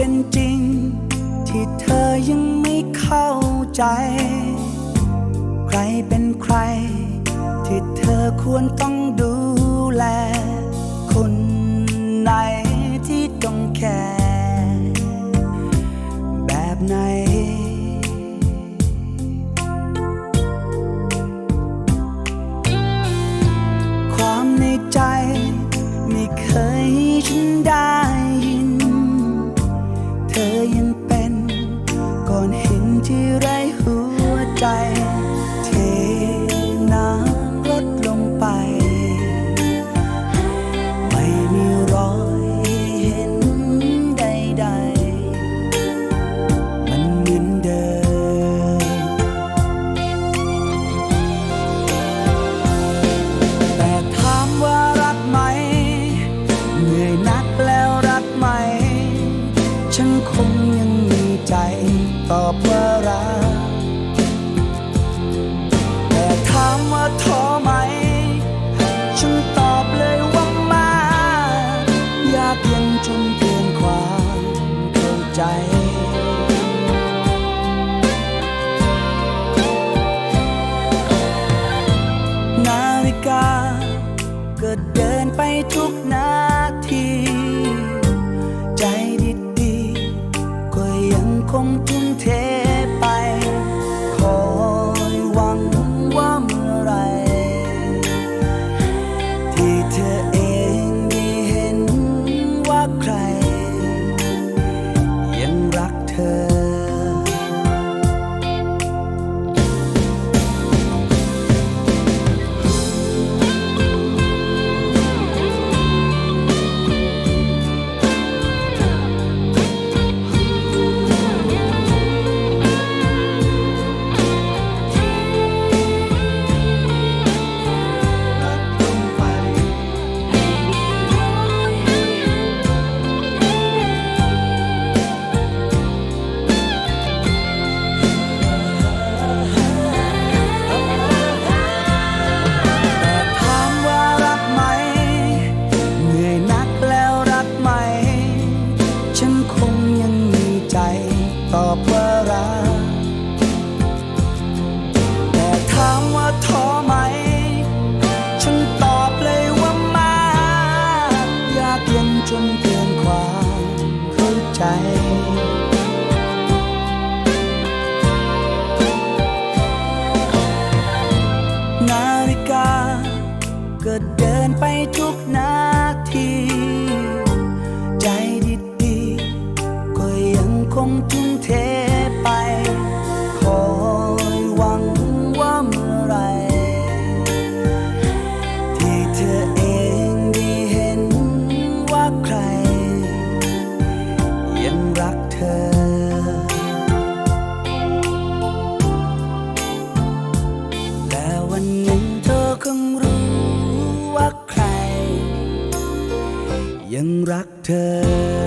เป็นจริง ที่เธอยังไม่เข้าใจ ใครเป็นใคร ที่เธอควรต้องดูแล คนไหนที่ต้องแคร์แบบไหน เธ ใจตอบว่ารักแต่ถามว่าท้อไหม ฉันตอบเลยว่ามากยากเย็นจนเกินความเข้าใจ นาฬิกาก็เดินไปทุกนาที คงทุ่มเท ใจตอบว่ารักแต่ถามว่าท้อไหม ฉันตอบเลยว่ามากยากเย็นจนเกินความเข้าใจนาฬิกาก็เดินไปทุกนาที งคงทุ่มเทไป คอยหวังว่าเมื่อไร ที่เธอเองได้เห็นว่าใคร ยังรักเธอ และวันหนึ่งเธอคงรู้ว่าใคร ยังรักเธอ